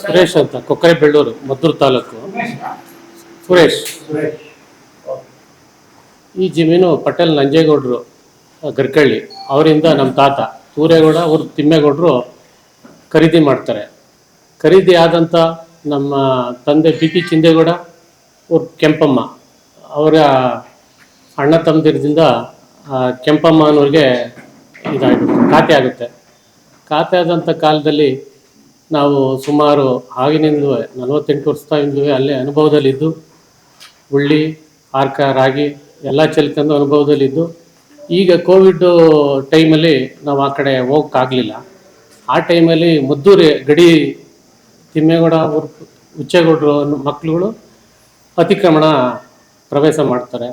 ಸುರೇಶ್ ಅಂತ ಕೊಕ್ಕರೆ ಬೆಳ್ಳೂರು ಮದ್ದೂರು ತಾಲೂಕು. ಸುರೇಶ್. ಈ ಜಮೀನು ಪಟೇಲ್ ನಂಜೇಗೌಡರು ಗರ್ಕಳ್ಳಿ ಅವರಿಂದ ನಮ್ಮ ತಾತ. ತೂರೇಗೌಡ ಅವರು ತಿಮ್ಮೇಗೌಡರು ಖರೀದಿ ಮಾಡ್ತಾರೆ. ಖರೀದಿ ಆದಂಥ ನಮ್ಮ ತಂದೆ ಬಿ ಪಿ ಚಿಂದೇಗೌಡ ಅವ್ರ ಕೆಂಪಮ್ಮ. ಅವರ ಅಣ್ಣ ತಮ್ಮದಿರದಿಂದ ಕೆಂಪಮ್ಮ ಅನ್ನೋರಿಗೆ ಇದಾಗುತ್ತೆ ಖಾತೆ ಆಗುತ್ತೆ. ಖಾತೆ ಆದಂಥ ಕಾಲದಲ್ಲಿ ನಾವು ಸುಮಾರು ಆಗಿನಿಂದಲೂ ನಲವತ್ತೆಂಟು ವರ್ಷದಿಂದಲೂ ಅಲ್ಲೇ ಅನುಭವದಲ್ಲಿದ್ದು ಉಳ್ಳಿ ಆರ್ಕ, ರಾಗಿ ಎಲ್ಲ ಚೆಲ್ಕೊಂಡು ಅನುಭವದಲ್ಲಿದ್ದು, ಈಗ ಕೋವಿಡ್ ಟೈಮಲ್ಲಿ ನಾವು ಆ ಕಡೆ ಹೋಗೋಕ್ಕಾಗಲಿಲ್ಲ. ಆ ಟೈಮಲ್ಲಿ ಮದ್ದೂರಿ ಗಡಿ, ತಿಮ್ಮೇಗೌಡ ಅವ್ರ ಹುಚ್ಚೇಗೌಡರು ಮಕ್ಕಳುಗಳು ಅತಿಕ್ರಮಣ ಪ್ರವೇಶ ಮಾಡ್ತಾರೆ.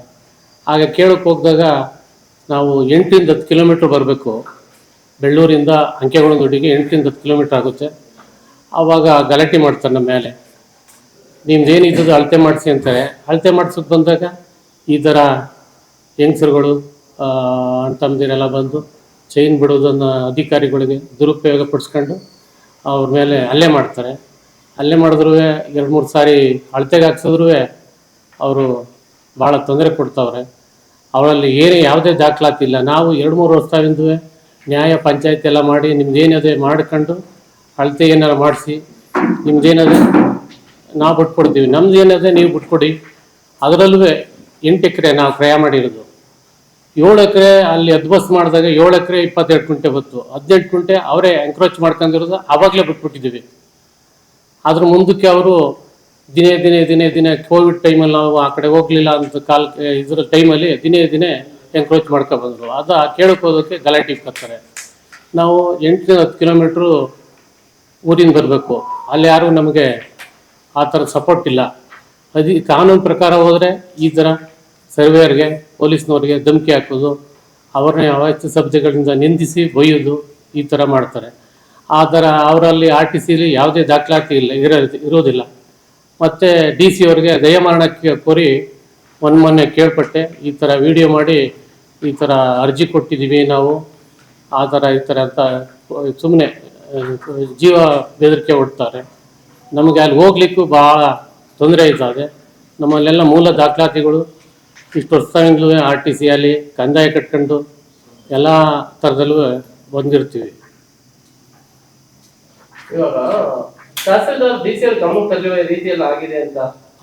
ಆಗ ಕೇಳಕ್ಕೆ ಹೋಗಿದಾಗ ನಾವು ಎಂಟರಿಂದ ಹತ್ತು ಕಿಲೋಮೀಟ್ರ್ ಬರಬೇಕು. ಬೆಳ್ಳೂರಿಂದ ಅಂಕೆಗಳದೊಡ್ಡಿಗೆ ಎಂಟರಿಂದ ಹತ್ತು ಕಿಲೋಮೀಟ್ರ್ ಆಗುತ್ತೆ. ಆವಾಗ ಗಲಾಟೆ ಮಾಡ್ತಾರೆ ನಮ್ಮ ಮೇಲೆ. ನಿಮ್ದು ಏನಿದ್ದದು ಅಳತೆ ಮಾಡಿಸಿ ಅಂತಾರೆ. ಅಳತೆ ಮಾಡ್ಸೋಕೆ ಬಂದಾಗ ಈ ಥರ ಹೆಂಗಸರುಗಳು ಅಣ್ತಮ್ಮದಿರೆಲ್ಲ ಬಂದು ಚೈನ್ ಬಿಡೋದನ್ನು ಅಧಿಕಾರಿಗಳಿಗೆ ದುರುಪಯೋಗ ಪಡಿಸ್ಕೊಂಡು ಅವ್ರ ಮೇಲೆ ಹಲ್ಲೆ ಮಾಡ್ತಾರೆ. ಹಲ್ಲೆ ಮಾಡಿದ್ರು ಎರಡು ಮೂರು ಸಾರಿ ಅಳತೆಗೆ ಹಾಕ್ಸಿದ್ರು ಅವರು ಭಾಳ ತೊಂದರೆ ಕೊಡ್ತಾವ್ರೆ. ಅವರಲ್ಲಿ ಏನೇ ಯಾವುದೇ ದಾಖಲಾತಿ ಇಲ್ಲ ನಾವು ಎರಡು ಮೂರು ವರ್ಷದಿಂದ ನ್ಯಾಯ ಪಂಚಾಯತಿ ಎಲ್ಲ ಮಾಡಿ ನಿಮ್ದು ಏನಿದೆ ಮಾಡ್ಕೊಂಡು ಅಳತೆ ಏನಾರು ಮಾಡಿಸಿ ನಿಮ್ದೇನಾದ್ರೆ ನಾವು ಬಿಟ್ಕೊಡ್ತೀವಿ. ನಮ್ದು ಏನಿದೆ ನೀವು ಬಿಟ್ಕೊಡಿ. ಅದರಲ್ಲೂ ಎಂಟು ಎಕರೆ ನಾವು ಕ್ರಯ ಮಾಡಿರೋದು. ಏಳು ಎಕರೆ ಅಲ್ಲಿ ಅದ್ಬಸ್ ಮಾಡಿದಾಗ ಏಳು ಎಕರೆ ಇಪ್ಪತ್ತೆರಡು ಕುಂಟೆ ಬಂತು. ಹದಿನೆಂಟು ಕುಂಟೆ ಅವರೇ ಎಂಕ್ರೋಚ್ ಮಾಡ್ಕೊಂಡಿರೋದು ಆವಾಗಲೇ ಬಿಟ್ಬಿಟ್ಟಿದ್ದೀವಿ. ಅದ್ರ ಮುಂದಕ್ಕೆ ಅವರು ದಿನೇ ದಿನೇ ದಿನೇ ದಿನೇ ಕೋವಿಡ್ ಟೈಮಲ್ಲಿ ನಾವು ಆ ಕಡೆ ಹೋಗಲಿಲ್ಲ ಅಂತ ಕಾಲ್, ಇದ್ರ ಟೈಮಲ್ಲಿ ದಿನೇ ದಿನೇ ಎಂಕ್ರೋಚ್ ಮಾಡ್ಕೊಬಂದರು ಅದು ಕೇಳಕ್ಕೆ ಹೋಗೋಕ್ಕೆ ಗಲಾಟೆ ಇಕ್ಕತ್ತಾರೆ. ನಾವು ಎಂಟರಿಂದ ಹತ್ತು ಕಿಲೋಮೀಟ್ರು ಊರಿಂದ ಬರಬೇಕು. ಅಲ್ಲಿ ಯಾರೂ ನಮಗೆ ಆ ಥರ ಸಪೋರ್ಟ್ ಇಲ್ಲ. ಅದಿ ಕಾನೂನು ಪ್ರಕಾರ ಹೋದರೆ ಈ ಥರ ಸರ್ವೇಯರ್ಗೆ, ಪೊಲೀಸ್ನವ್ರಿಗೆ ಧಮಕಿ ಹಾಕೋದು, ಅವ್ರನ್ನ ಅವಾಚ್ಯ ಸಬ್ಜೆಕ್ಟ್ಗಳಿಂದ ನಿಂದಿಸಿ ಬೈಯೋದು ಈ ಥರ ಮಾಡ್ತಾರೆ. ಆ ಥರ ಅವರಲ್ಲಿ ಆರ್ ಟಿ ಸಿಲಿ ಯಾವುದೇ ದಾಖಲಾತಿ ಇಲ್ಲ, ಇರೋ, ಇರೋದಿಲ್ಲ. ಮತ್ತು ಡಿ ಸಿ ಅವ್ರಿಗೆ ದಯಮರಣಕ್ಕೆ ಕೋರಿ ಒಂದು ಮೊನ್ನೆ ಕೇಳ್ಪಟ್ಟೆ, ಈ ಥರ ವಿಡಿಯೋ ಮಾಡಿ ಈ ಥರ ಅರ್ಜಿ ಕೊಟ್ಟಿದ್ದೀವಿ ನಾವು, ಆ ಥರ ಈ ಥರ ಅಂತ ಸುಮ್ಮನೆ ಜೀವ ಬೆದರಿಕೆ ಹೊಡ್ತಾರೆ. ನಮಗೆ ಅಲ್ಲಿ ಹೋಗ್ಲಿಕ್ಕೂ ಭಾಳ ತೊಂದರೆ ಇದ್ದಾವೆ ನಮ್ಮಲ್ಲೆಲ್ಲ ಮೂಲ ದಾಖಲಾತಿಗಳು ಇಷ್ಟು ವರ್ಷದಿಂದಲೂ ಆರ್ ಟಿ ಸಿ ಅಲ್ಲಿ ಕಂದಾಯ ಕಟ್ಕೊಂಡು ಎಲ್ಲ ಥರದಲ್ಲೂ ಬಂದಿರ್ತೀವಿ.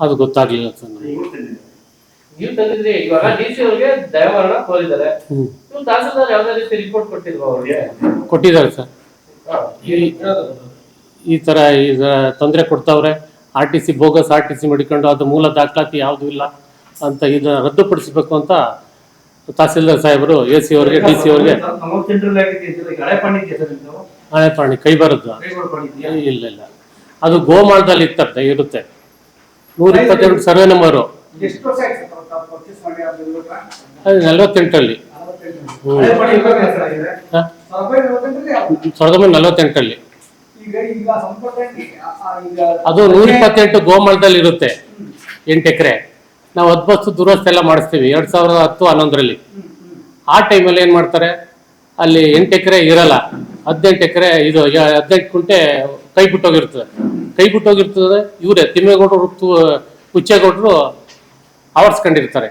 ಅದು ಗೊತ್ತಾಗ್ಲಿಲ್ಲ ಸರ್ ಕೊಟ್ಟಿದ್ದಾರೆ ಸರ್. ಈ- ಈ ಥರ ಈಗ ತೊಂದರೆ ಕೊಡ್ತಾವ್ರೆ R T C bogus R T C ಮಡಿಕೊಂಡು ಅದು ಮೂಲ ದಾಖಲಾತಿ ಯಾವುದು ಇಲ್ಲ ಅಂತ ಇದನ್ನ ರದ್ದುಪಡಿಸಬೇಕು ಅಂತ ತಹಸೀಲ್ದಾರ್ ಸಾಹೇಬರು ಎ ಸಿ ಅವ್ರಿಗೆ ಡಿ ಸಿ ಅವ್ರಿಗೆ ಹಣೆ ಪ್ರಾಣಿ ಕೈ ಬರದ್ದು ಇಲ್ಲ ಇಲ್ಲ ಅದು ಗೋಮಾಳದಲ್ಲಿ ಇತ್ತಂತೆ ಇರುತ್ತೆ ನೂರ ಇಪ್ಪತ್ತೆರಡು ಸರ್ವೆ ನಂಬರು ಎಷ್ಟು ವರ್ಷ ಆಯ್ತು ಸರ್ ತಾವು purchase ಮಾಡಿ ಅದು ಇವಾಗ? ಅದು ನಲವತ್ತೆಂಟರಲ್ಲಿ ನಲವತ್ತೆಂಟು. ಹ್ಮ್. ಹಳೆ ಮನೆ ಸರ್ ಇದೆ. ಹಾ? ಸಾವಿರದ ನಲವತ್ತೆಂಟರಲ್ಲಿ. ಅದು ನೂರ ಇಪ್ಪತ್ತೆಂಟು ಗೋಮಳದಲ್ಲಿ ಇರುತ್ತೆ. ಎಂಟು ಎಕರೆ. ನಾವು ಹತ್ತು ದುರಸ್ತಿ ಎಲ್ಲ ಮಾಡಿಸ್ತೀವಿ. ಎರಡು ಸಾವಿರದ ಹತ್ತು ಹನ್ನೊಂದರಲ್ಲಿ. ಆ ಟೈಮಲ್ಲಿ ಏನು ಮಾಡ್ತಾರೆ? ಅಲ್ಲಿ ಎಂಟು ಎಕರೆ ಇರಲ್ಲ. ಹದಿನೆಂಟು ಎಕರೆ ಇದು ಹದಿನೆಂಟು ಕುಂಟೆ ಕೈ ಬಿಟ್ಟೋಗಿರ್ತದೆ ಕೈ ಬಿಟ್ಟೋಗಿರ್ತದೆ ಇವರೇ ತಿಮ್ಮೇಗೌಡರು ಹುಚ್ಚೇಗೌಡರು ಆವರ್ಸ್ಕೊಂಡಿರ್ತಾರೆ?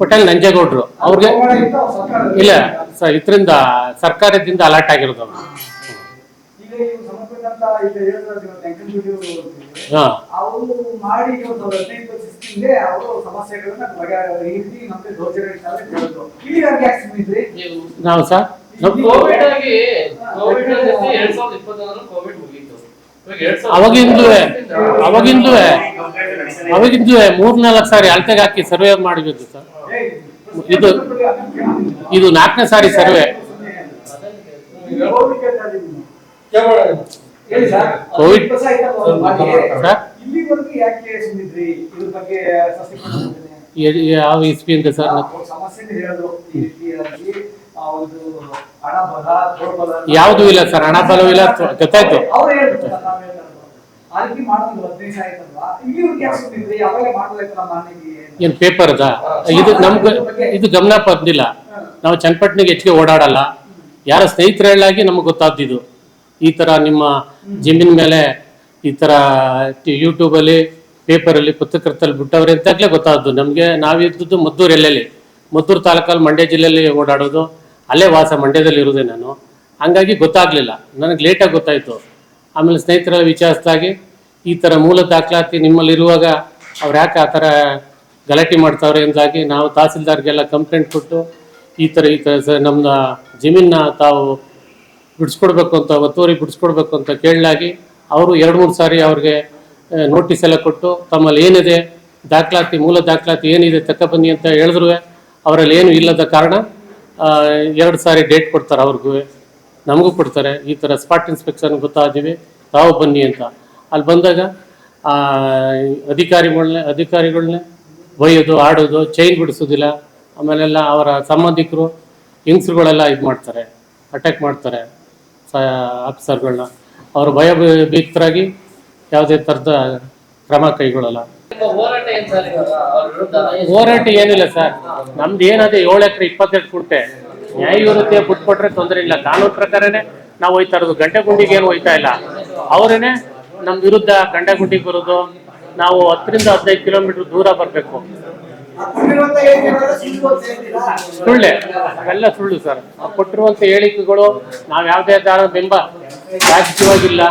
ಪಟೇಲ್ ನಂಜೇಗೌಡರು. ಅವ್ರಿಗೆ ಇಲ್ಲ ಸರ್ ಇದರಿಂದ ಸರ್ಕಾರದಿಂದ ಅಲರ್ಟ್ ಆಗಿರೋದು ಅವ್ರು. ನೀವು ಸರ್ ಕೋವಿಡ್ ಆಗಿ ಕೋವಿಡ್ ಆಗಿ ಎರಡ್ ಸಾವಿರದ ಇಪ್ಪತ್ತೊಂದರಲ್ಲಿ ಕೋವಿಡ್ ಅವಾಗಿಂದೂ ಅವಾಗಿಂದೂ ಅವಾಗಿಂದಲೂ ಮೂರ್ನಾಲ್ಕು ಸಾರಿ ಅಳತೆಗೆ ಹಾಕಿ ಸರ್ವೆ ಮಾಡಿದ್ದು ಸರ್ ಇದು ಇದು ನಾಲ್ಕನೇ ಸಾರಿ ಸರ್ವೆ ಕೋವಿಡ್ ಯಾವ ಇಸ್ಪಿ ಅಂತ. ಸರ್? ಯಾವುದೂ ಇಲ್ಲ ಸರ್ ಹಣ ಬಲವೂ ಇಲ್ಲ ಗೊತ್ತಾಯ್ತು. ಏನ್ ಪೇಪರ್ ಅದ ಇದು ನಮ್ಗೆ ಇದು ಗಮನ ಬಂದಿಲ್ಲ. ನಾವು ಚನ್ನಪಟ್ಟಣಿಗೆ ಹೆಚ್ಚಿಗೆ ಓಡಾಡಲ್ಲ. ಯಾರ ಸ್ನೇಹಿತರ ಹೇಳಾಗಿ ನಮಗೆ ಗೊತ್ತಾದ್ದಿದ್ದು ಈ ತರ ನಿಮ್ಮ ಜಮೀನ್ ಮೇಲೆ ಈ ತರ ಯೂಟ್ಯೂಬ್ ಅಲ್ಲಿ ಪೇಪರ್ ಅಲ್ಲಿ ಪತ್ರಕರ್ತಲ್ಲಿ ಬಿಟ್ಟವ್ರೆ ಅಂತಾಗ್ಲೇ ಗೊತ್ತಾದ್ದು. ನಮಗೆ ನಾವಿದ್ದು ಮದ್ದೂರು ಎಲ್ಲೆಲ್ಲಿ? ಮದ್ದೂರು ತಾಲೂಕಲ್ಲಿ ಮಂಡ್ಯ ಜಿಲ್ಲೆಯಲ್ಲಿ ಓಡಾಡೋದು. ಅಲ್ಲೇ ವಾಸ, ಮಂಡ್ಯದಲ್ಲಿ ಇರೋದೆ ನಾನು. ಹಂಗಾಗಿ ಗೊತ್ತಾಗಲಿಲ್ಲ. ನನಗೆ ಲೇಟಾಗಿ ಗೊತ್ತಾಯಿತು. ಆಮೇಲೆ ಸ್ನೇಹಿತರ ವಿಚಾರಿಸಿದಾಗೆ ಈ ಥರ ಮೂಲ ದಾಖಲಾತಿ ನಿಮ್ಮಲ್ಲಿರುವಾಗ ಅವ್ರು ಯಾಕೆ ಆ ಥರ ಗಲಾಟೆ ಮಾಡ್ತಾವ್ರೆ ಎಂದಾಗಿ ನಾವು ತಹಸೀಲ್ದಾರ್ಗೆಲ್ಲ ಕಂಪ್ಲೇಂಟ್ ಕೊಟ್ಟು ಈ ಥರ ಈ ಥರ ಸರ್ ನಮ್ಮ ಜಮೀನನ್ನ ತಾವು ಬಿಡಿಸ್ಕೊಡ್ಬೇಕು ಅಂತ, ಒತ್ತುವರಿ ಬಿಡಿಸ್ಕೊಡ್ಬೇಕು ಅಂತ ಕೇಳಲಾಗಿ ಅವರು ಎರಡು, ಮೂರು ಸಾರಿ ಅವ್ರಿಗೆ ನೋಟಿಸ್ ಎಲ್ಲ ಕೊಟ್ಟು ತಮ್ಮಲ್ಲಿ ಏನಿದೆ, ದಾಖಲಾತಿ, ಮೂಲ ದಾಖಲಾತಿ ಏನಿದೆ, ತಕ್ಕ ಬನ್ನಿ ಅಂತ ಹೇಳಿದ್ರು ಅವರಲ್ಲಿ ಏನು ಇಲ್ಲದ ಕಾರಣ ಎರಡು ಸಾರಿ ಡೇಟ್ ಕೊಡ್ತಾರೆ ಅವ್ರಿಗೂ, ನಮಗೂ ಕೊಡ್ತಾರೆ. ಈ ಥರ ಸ್ಪಾಟ್ ಇನ್ಸ್ಪೆಕ್ಷನ್ ಗೊತ್ತಾದೀವಿ, ತಾವು ಬನ್ನಿ ಅಂತ. ಅಲ್ಲಿ ಬಂದಾಗ ಅಧಿಕಾರಿಗಳನ್ನೇ ಅಧಿಕಾರಿಗಳನ್ನೇ ಬೈಯೋದು ಆಡೋದು, ಚೈನ್ ಬಿಡಿಸೋದಿಲ್ಲ. ಆಮೇಲೆಲ್ಲ ಅವರ ಸಂಬಂಧಿಕರು, ಹಿಂಗ್ಸ್ರುಗಳೆಲ್ಲ ಇದು ಮಾಡ್ತಾರೆ, ಅಟ್ಯಾಕ್ ಮಾಡ್ತಾರೆ, ಸ ಆಫೀಸರ್ಗಳನ್ನ ಅವರು ಭಯ ಭೀತರಾಗಿ ಯಾವುದೇ ಥರದ ಕ್ರಮ ಕೈಗೊಳ್ಳಲ್ಲ. ಹೋರಾಟ ಏನಿಲ್ಲ ಸರ್. ನಮ್ದು ಏನಾದ್ರೆ ಏಳು ಎಕರೆ ಇಪ್ಪತ್ತೆರಡು ಕುಂಟೆ ನ್ಯಾಯವಿರುತ್ತೆ ಬಿಟ್ಕೊಟ್ರೆ ತೊಂದರೆ ಇಲ್ಲ. ಕಾನೂನು ಪ್ರಕಾರನೇ ನಾವು ಹೋಯ್ತಾ ಇರೋದು. ಗಂಟೆ ಗುಂಡಿಗೆ ಏನು ಹೋಯ್ತಾ ಇಲ್ಲ. ಅವರೇನೆ ನಮ್ಮ ವಿರುದ್ಧ ಗಂಟೆ ಗುಂಡಿಗೆ ಬರೋದು. ನಾವು ಹತ್ತರಿಂದ ಹದಿನೈದು ಕಿಲೋಮೀಟರ್ ದೂರ ಬರಬೇಕು. ಸುಳ್ಳು. ಅವೆಲ್ಲ ಸುಳ್ಳು ಸರ್. ಕೊಟ್ಟಿರುವಂತ ಹೇಳಿಕೆಗಳು ನಾವು ಯಾವುದೇ ದಾರ ಬೆಂಬ ರಾಜಕೀಯವಾಗಿಲ್ಲ.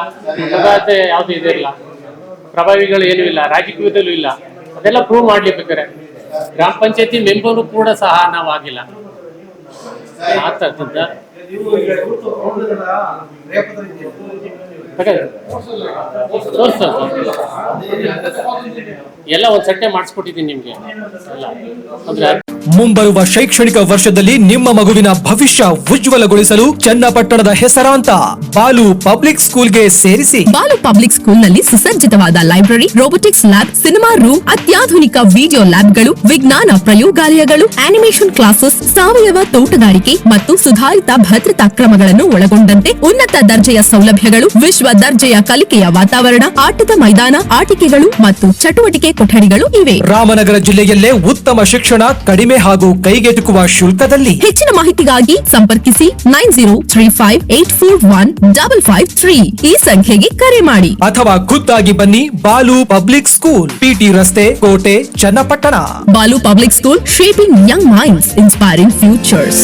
ಪ್ರಭಾತೆ ಯಾವುದೇ ಇದಿಲ್ಲ. ಪ್ರಭಾವಿಗಳು ಏನೂ ಇಲ್ಲ, ರಾಜಕೀಯದಲ್ಲೂ ಇಲ್ಲ. ಅದೆಲ್ಲ ಪ್ರೂವ್ ಮಾಡ್ಲಿಕ್ಕೆ ಗ್ರಾಮ ಪಂಚಾಯತಿ ಮೆಂಬರು ಕೂಡ ಸಹ ನಾವು ಆಗಿಲ್ಲ. ಎಲ್ಲ ಒಂದು ಸಟ್ಟೆ ಮಾಡಿಸ್ಕೊಟ್ಟಿದ್ದೀನಿ ನಿಮಗೆ. ಎಲ್ಲ. ಅಂದ್ರೆ ಮುಂಬರುವ ಶೈಕ್ಷಣಿಕ ವರ್ಷದಲ್ಲಿ ನಿಮ್ಮ ಮಗುವಿನ ಭವಿಷ್ಯ ಉಜ್ವಲಗೊಳಿಸಲು ಚನ್ನಪಟ್ಟಣದ ಹೆಸರಾಂತ ಬಾಲು ಪಬ್ಲಿಕ್ ಸ್ಕೂಲ್ಗೆ ಸೇರಿಸಿ. ಬಾಲು ಪಬ್ಲಿಕ್ ಸ್ಕೂಲ್ನಲ್ಲಿ ಸುಸಜ್ಜಿತವಾದ library robotics lab cinema room ಅತ್ಯಾಧುನಿಕ ವಿಡಿಯೋ ಲ್ಯಾಬ್ಗಳು ವಿಜ್ಞಾನ ಪ್ರಯೋಗಾಲಯಗಳು ಆನಿಮೇಷನ್ ಕ್ಲಾಸಸ್ ಸಾವಯವ ತೋಟಗಾರಿಕೆ ಮತ್ತು ಸುಧಾರಿತ ಭದ್ರತಾ ಕ್ರಮಗಳನ್ನು ಒಳಗೊಂಡಂತೆ ಉನ್ನತ ದರ್ಜೆಯ ಸೌಲಭ್ಯಗಳು ವಿಶ್ವ ದರ್ಜೆಯ ಕಲಿಕೆಯ ವಾತಾವರಣ ಆಟದ ಮೈದಾನ ಆಟಿಕೆಗಳು ಮತ್ತು ಚಟುವಟಿಕೆ ಕೊಠಡಿಗಳು ಇವೆ. ರಾಮನಗರ ಜಿಲ್ಲೆಯಲ್ಲೇ ಉತ್ತಮ ಶಿಕ್ಷಣ ಕಡಿಮೆ ಹಾಗೂ ಕೈಗೆಟುಕುವ ಶುಲ್ಕದಲ್ಲಿ ಹೆಚ್ಚಿನ ಮಾಹಿತಿಗಾಗಿ ಸಂಪರ್ಕಿಸಿ nine zero three five eight four one double five three. ಈ ಸಂಖ್ಯೆಗೆ ಕರೆ ಮಾಡಿ. ಅಥವಾ ಖುದ್ದಾಗಿ ಬನ್ನಿ ಬಾಲು ಪಬ್ಲಿಕ್ ಸ್ಕೂಲ್ ಪಿಟಿ ರಸ್ತೆ ಕೋಟೆ Channapatna. Balu public school shaping young minds inspiring futures